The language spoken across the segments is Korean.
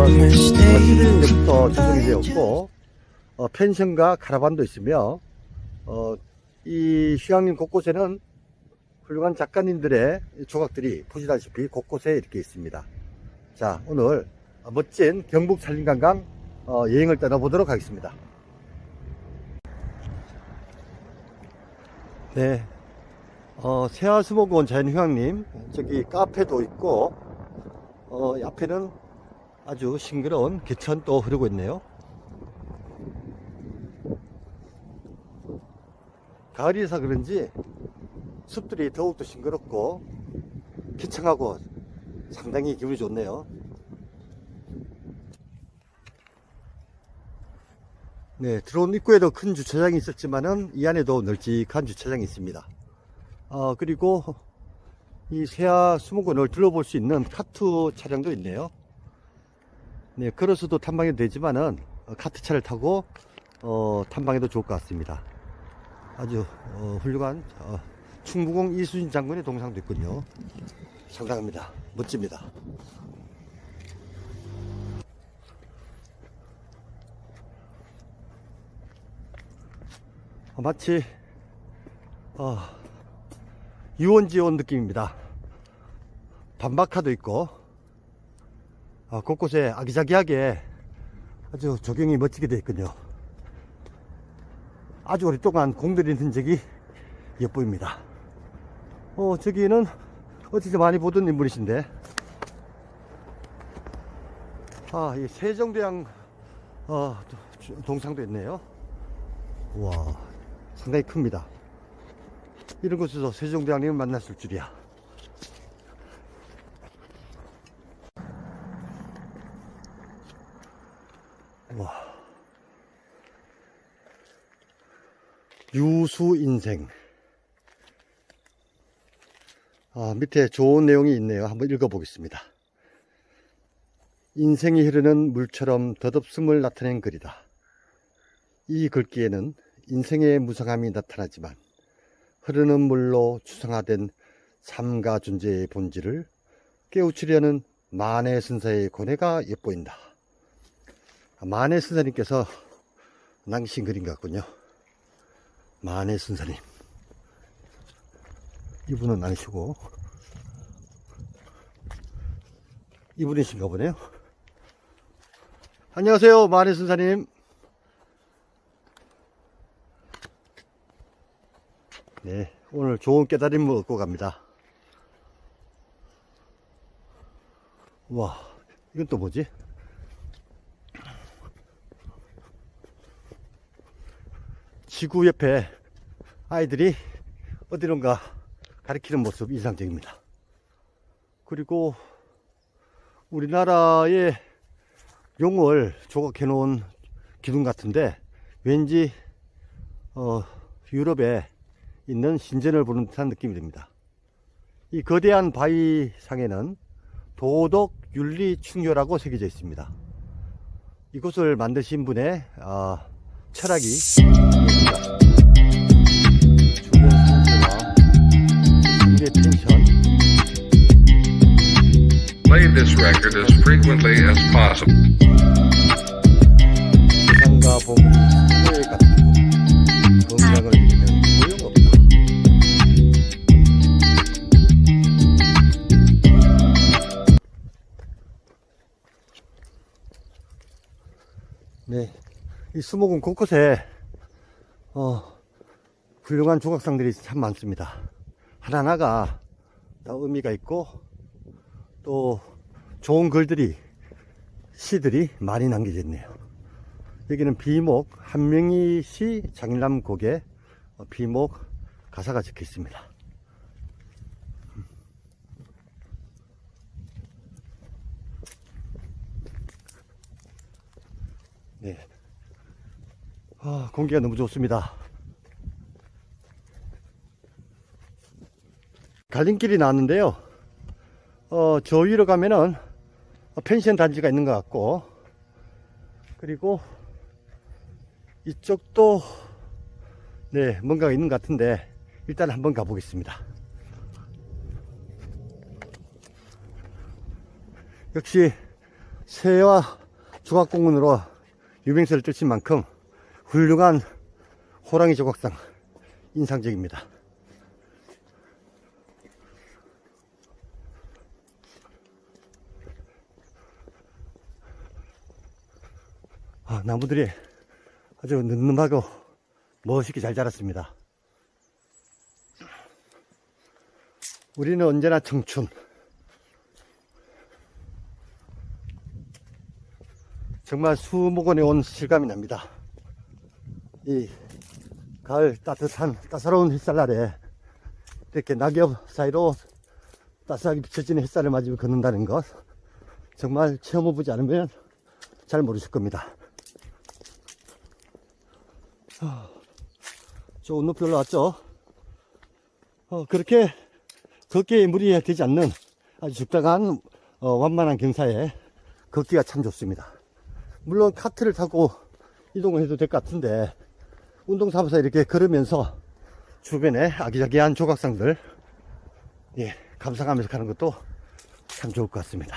어, 1700 때부터 조성이 되었고 어, 펜션과 가라반도 있으며 어, 이 휴양림 곳곳에는 훌륭한 작가님들의 조각들이 보시다시피 곳곳에 이렇게 있습니다. 자 오늘 멋진 경북 산림관광 어, 여행을 떠나보도록 하겠습니다. 네, 어, 세아수목원 자연휴양림 저기 카페도 있고 어, 앞에는 아주 싱그러운 개천 또 흐르고 있네요. 가을이라서 그런지 숲들이 더욱더 싱그럽고 기청하고 상당히 기분이 좋네요. 네, 들어온 입구에도 큰 주차장이 있었지만은 이 안에도 널찍한 주차장이 있습니다. 어, 그리고 이 세아 수목원을 둘러볼 수 있는 카트 차량도 있네요. 네, 걸어서도 탐방해도 되지만은 어, 카트차를 타고 어, 탐방해도 좋을 것 같습니다. 아주 어, 훌륭한 어, 충무공 이수진 장군의 동상도 있군요. 상당합니다. 멋집니다. 어, 마치 어, 유원지에 온 느낌입니다. 반박카도 있고 아, 곳곳에 아기자기하게 아주 조경이 멋지게 되어 있군요. 아주 오랫동안 공들인 흔적이 엿보입니다. 어, 저기는 어디서 많이 보던 인물이신데, 아, 이 세종대왕, 어, 도- 동상도 있네요. 와, 상당히 큽니다. 이런 곳에서 세종대왕님을 만났을 줄이야. 유수 인생. 아, 밑에 좋은 내용이 있네요. 한번 읽어보겠습니다. 인생이 흐르는 물처럼 덧없음을 나타낸 글이다. 이 글귀에는 인생의 무상함이 나타나지만 흐르는 물로 추상화된 삶과 존재의 본질을 깨우치려는 만해 선사의 고뇌가 엿보인다. 아, 만해 선사님께서 낭신 것 같군요. 만해 선사님. 이분은 아니시고, 이분이신가 보네요. 안녕하세요, 만해 선사님. 네, 오늘 좋은 깨달음을 얻고 갑니다. 와, 이건 또 뭐지? 지구 옆에 아이들이 어디론가 가리키는 모습 인상적입니다. 그리고 우리나라의 용을 조각해 놓은 기둥 같은데 왠지 어, 유럽에 있는 신전을 보는 듯한 느낌이 듭니다. 이 거대한 바위 상에는 도덕 윤리 충효라고 새겨져 있습니다. 이곳을 만드신 분의 어, 철학이. 주변 산세와 상대 텐션 Play this record as frequently as possible. 세상과 보물 이 수목은 곳곳에 어, 훌륭한 조각상들이 참 많습니다. 하나하나가 다 의미가 있고 또 좋은 글들이 시들이 많이 남겨져 있네요. 여기는 비목 한명희 시 장일남 곡의 어, 비목 가사가 적혀 있습니다. 네. 아, 공기가 너무 좋습니다. 갈림길이 나왔는데요. 어, 저 위로 가면은 펜션 단지가 있는 것 같고, 그리고 이쪽도 네 뭔가가 있는 것 같은데 일단 한번 가보겠습니다. 역시 새와 조각공원으로 유명세를 뚫친 만큼 훌륭한 호랑이 조각상 인상적입니다. 아, 나무들이 아주 늠름하고 멋있게 잘 자랐습니다. 우리는 언제나 청춘. 정말 수목원에 온 실감이 납니다. 이 가을 따뜻한 따사로운 햇살 아래 이렇게 낙엽 사이로 따스하게 비춰지는 햇살을 맞으며 걷는다는 것 정말 체험해 보지 않으면 잘 모르실 겁니다. 좋은 높이 올라왔죠. 어, 그렇게 걷기에 무리 되지 않는 아주 적당한 어, 완만한 경사에 걷기가 참 좋습니다. 물론 카트를 타고 이동을 해도 될 것 같은데 운동 삼아서 이렇게 걸으면서 주변에 아기자기한 조각상들 예, 감상하면서 가는 것도 참 좋을 것 같습니다.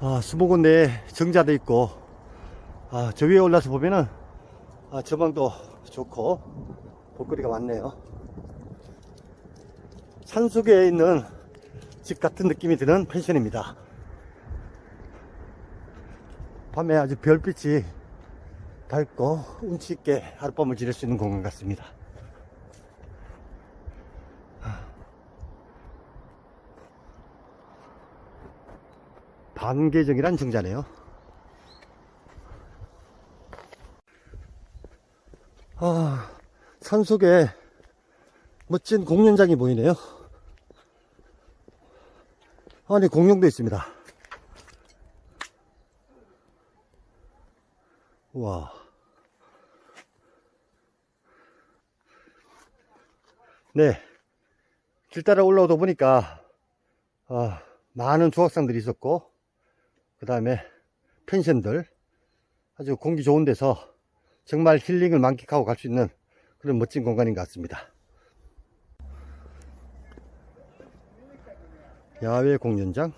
아, 수목원 내에 정자도 있고, 아, 저 위에 올라서 보면은, 아, 전망도 좋고, 볼거리가 많네요. 산속에 있는 집 같은 느낌이 드는 펜션입니다. 밤에 아주 별빛이 밝고 운치 있게 하룻밤을 지낼 수 있는 공간 같습니다. 반계정이란 정자네요. 아, 산 속에 멋진 공연장이 보이네요. 아니, 공룡도 있습니다. 와. 네. 길 따라 올라오다 보니까, 아, 많은 조각상들이 있었고, 그 다음에 펜션들, 아주 공기 좋은 데서 정말 힐링을 만끽하고 갈 수 있는 그런 멋진 공간인 것 같습니다. 야외 공연장.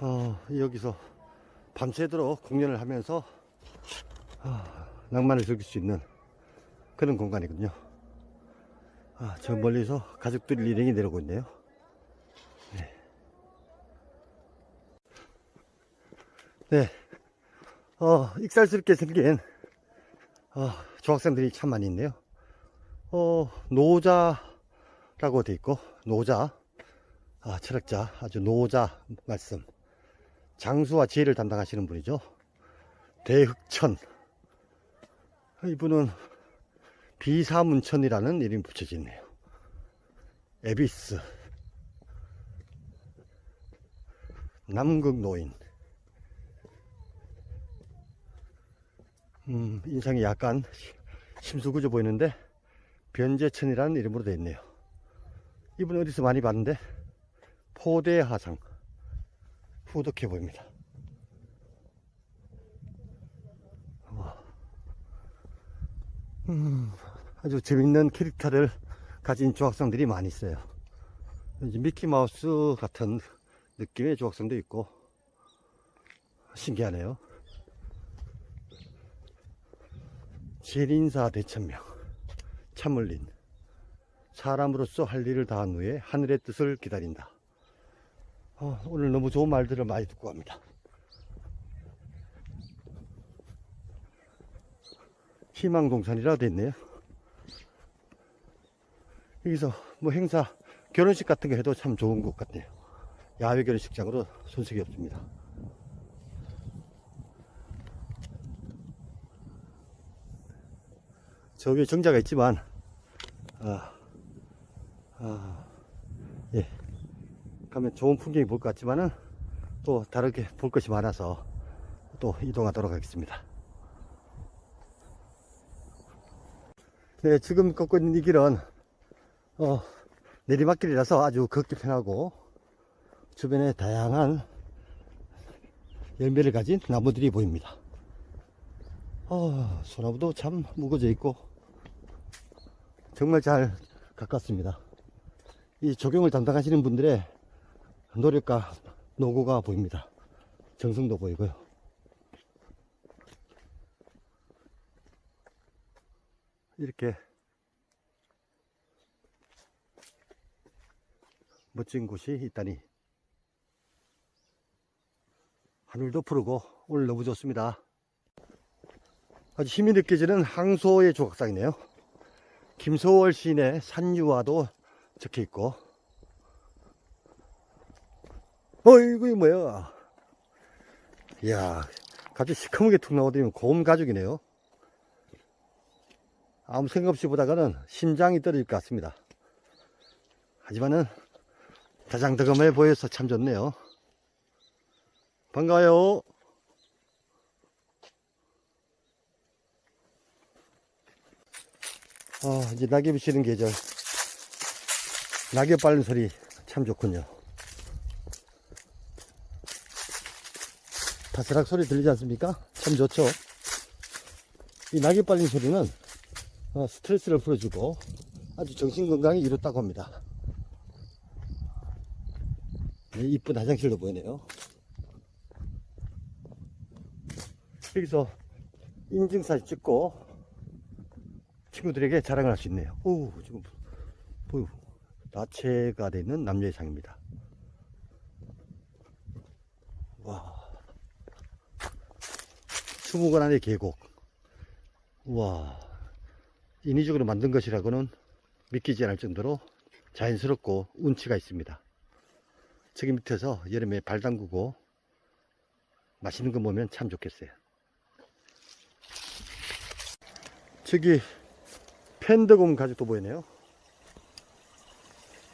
어, 여기서 밤새도록 공연을 하면서 아, 낭만을 즐길 수 있는 그런 공간이군요. 아, 저 멀리서 가족들이 일행이 내려오고 있네요. 네. 네. 어, 익살스럽게 생긴, 어, 조학생들이 참 많이 있네요. 어, 노자라고 돼 있고, 노자. 아, 철학자. 아주 노자 말씀. 장수와 지혜를 담당하시는 분이죠. 대흑천. 이분은 비사문천이라는 이름이 붙여져 있네요. 에비스. 남극 노인. 음, 인상이 약간 심수구져 보이는데, 변재천이라는 이름으로 되어 있네요. 이분 어디서 많이 봤는데, 포대하상. 후덕해 보입니다. 음, 아주 재밌는 캐릭터를 가진 조각상들이 많이 있어요. 미키마우스 같은 느낌의 조각상도 있고, 신기하네요. 제린사 대천명, 참을린, 사람으로서 할 일을 다한 후에 하늘의 뜻을 기다린다. 어, 오늘 너무 좋은 말들을 많이 듣고 갑니다. 희망동산이라 돼 있네요. 여기서 뭐 행사, 결혼식 같은 거 해도 참 좋은 것 같네요. 야외 결혼식장으로 손색이 없습니다. 저 위에 정자가 있지만, 아, 아, 예. 가면 좋은 풍경이 볼 것 같지만은 또 다르게 볼 것이 많아서 또 이동하도록 하겠습니다. 네, 지금 걷고 있는 이 길은 어, 내리막길이라서 아주 걷기 편하고 주변에 다양한 열매를 가진 나무들이 보입니다. 아, 소나무도 참 무거져 있고 정말 잘 가깝습니다. 이 조경을 담당하시는 분들의 노력과 노고가 보입니다. 정성도 보이고요. 이렇게 멋진 곳이 있다니 하늘도 푸르고 오늘 너무 좋습니다. 아주 힘이 느껴지는 항소의 조각상이네요. 김소월 시인의 산유화도 적혀 있고 어이구 이 뭐야. 이야 갑자기 시커멓게 툭 나오더니 곰 가죽이네요. 아무 생각 없이 보다가는 심장이 떨어질 것 같습니다. 하지만은 다장다감해 보여서 참 좋네요. 반가워요. 아 이제 낙엽이 지는 계절. 낙엽 밟는 소리 참 좋군요 바스락 소리 들리지 않습니까? 참 좋죠. 이 낙엽 빨린 소리는 어, 스트레스를 풀어주고 아주 정신 건강에 이롭다고 합니다. 네, 이쁜 화장실도 보이네요. 여기서 인증사진 찍고 친구들에게 자랑을 할 수 있네요. 오, 지금 보유 나체가 되는 남녀의 상입니다. 와. 수목원 안의 계곡. 우와. 인위적으로 만든 것이라고는 믿기지 않을 정도로 자연스럽고 운치가 있습니다. 저기 밑에서 여름에 발 담그고 맛있는 거 보면 참 좋겠어요. 저기 팬더곰 가죽도 보이네요.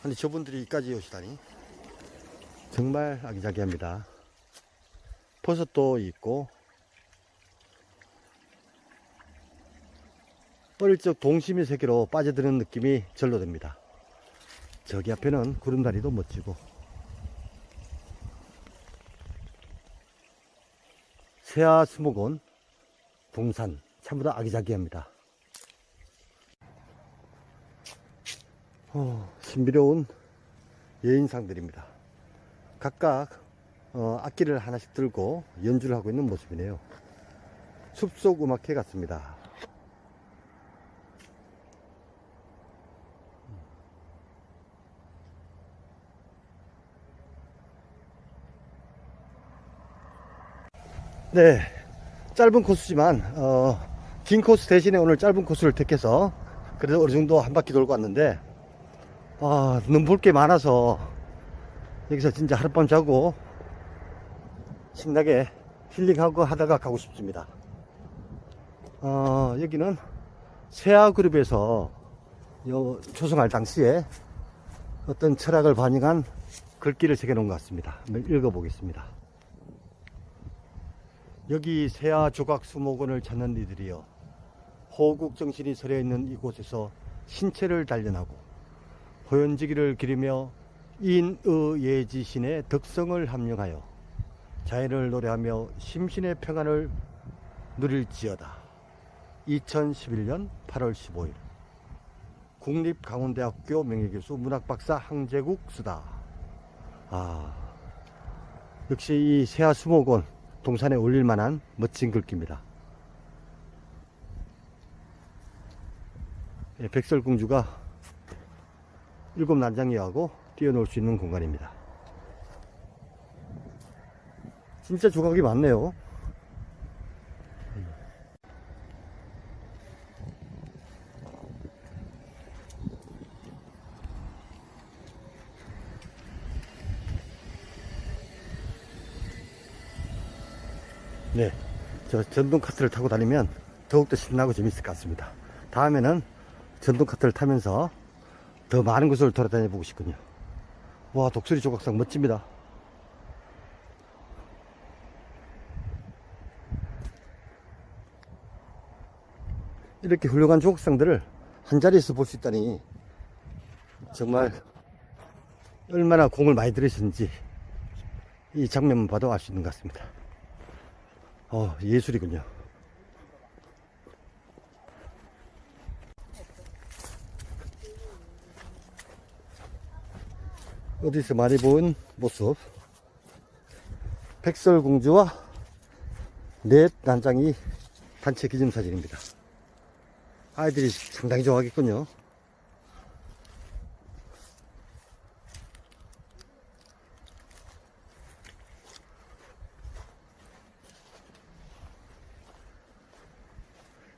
아니 저분들이 이까지 오시다니 정말 아기자기합니다. 버섯도 있고 어릴 적 동심의 세계로 빠져드는 느낌이 절로 듭니다. 저기 앞에는 구름다리도 멋지고 세아 수목원 동산 참보다 아기자기합니다. 어, 신비로운 예인상들입니다. 각각 어, 악기를 하나씩 들고 연주를 하고 있는 모습이네요. 숲속 음악회 같습니다. 네, 짧은 코스지만 어, 긴 코스 대신에 오늘 짧은 코스를 택해서 그래도 어느 정도 한 바퀴 돌고 왔는데 아, 눈볼 게 많아서 여기서 진짜 하룻밤 자고 신나게 힐링하고 하다가 가고 싶습니다. 어, 여기는 세아그룹에서 요 조성할 당시에 어떤 철학을 반영한 글귀를 새겨놓은 것 같습니다. 한번 읽어보겠습니다. 여기 세아 조각 수목원을 찾는 이들이여 호국 정신이 서려 있는 이곳에서 신체를 단련하고 호연지기를 기리며 인의 예지신의 덕성을 함령하여 자연을 노래하며 심신의 평안을 누릴지어다. 2011년 8월 15일 국립강원대학교 명예교수 문학박사 항재국 수다. 아, 역시 이 세아 수목원 동산에 올릴 만한 멋진 글귀입니다. 예, 백설공주가 일곱 난장이하고 뛰어놀 수 있는 공간입니다. 진짜 조각이 많네요. 네. 저 전동 카트를 타고 다니면 더욱더 신나고 재밌을 것 같습니다. 다음에는 전동 카트를 타면서 더 많은 곳을 돌아다녀 보고 싶군요. 와, 독수리 조각상 멋집니다. 이렇게 훌륭한 조각상들을 한 자리에서 볼 수 있다니 정말 얼마나 공을 많이 들이셨는지 이 장면만 봐도 알 수 있는 것 같습니다. 어, 예술이군요. 어디서 많이 본 모습. 백설공주와 넷 난장이 단체 기념 사진입니다. 아이들이 상당히 좋아하겠군요.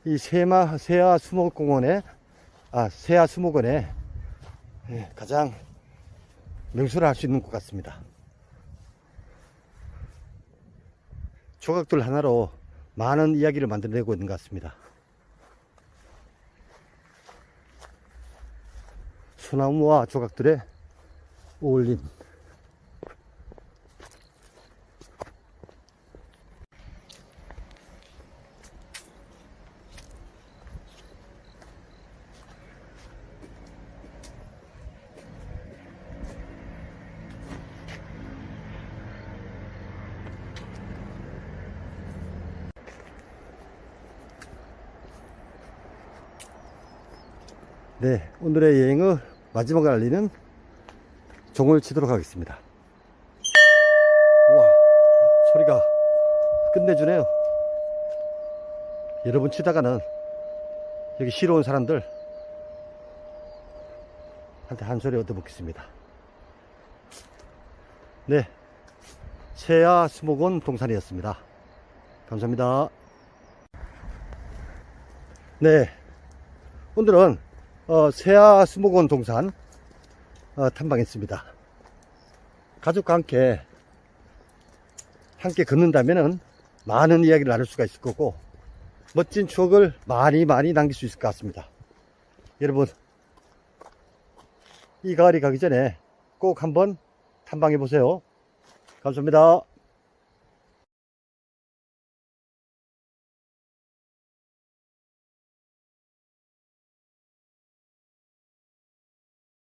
이 세마, 세아 수목공원에, 아, 세아 수목원에 예, 가장 명소를 할 수 있는 것 같습니다. 조각들 하나로 많은 이야기를 만들어내고 있는 것 같습니다. 소나무와 조각들에 어울린 네, 오늘의 여행의 마지막을 알리는 종을 치도록 하겠습니다. 우와, 소리가 끝내주네요. 여러분 치다가는 여기 쉬러 온 사람들 한테 한 소리 얻어먹겠습니다. 네, 세아 수목원 동산이었습니다. 감사합니다. 네, 오늘은 어, 세아 수목원 동산 어, 탐방했습니다. 가족과 함께 함께 걷는다면은 많은 이야기를 나눌 수가 있을 거고 멋진 추억을 많이 많이 남길 수 있을 것 같습니다. 여러분 이 가을이 가기 전에 꼭 한번 탐방해 보세요. 감사합니다.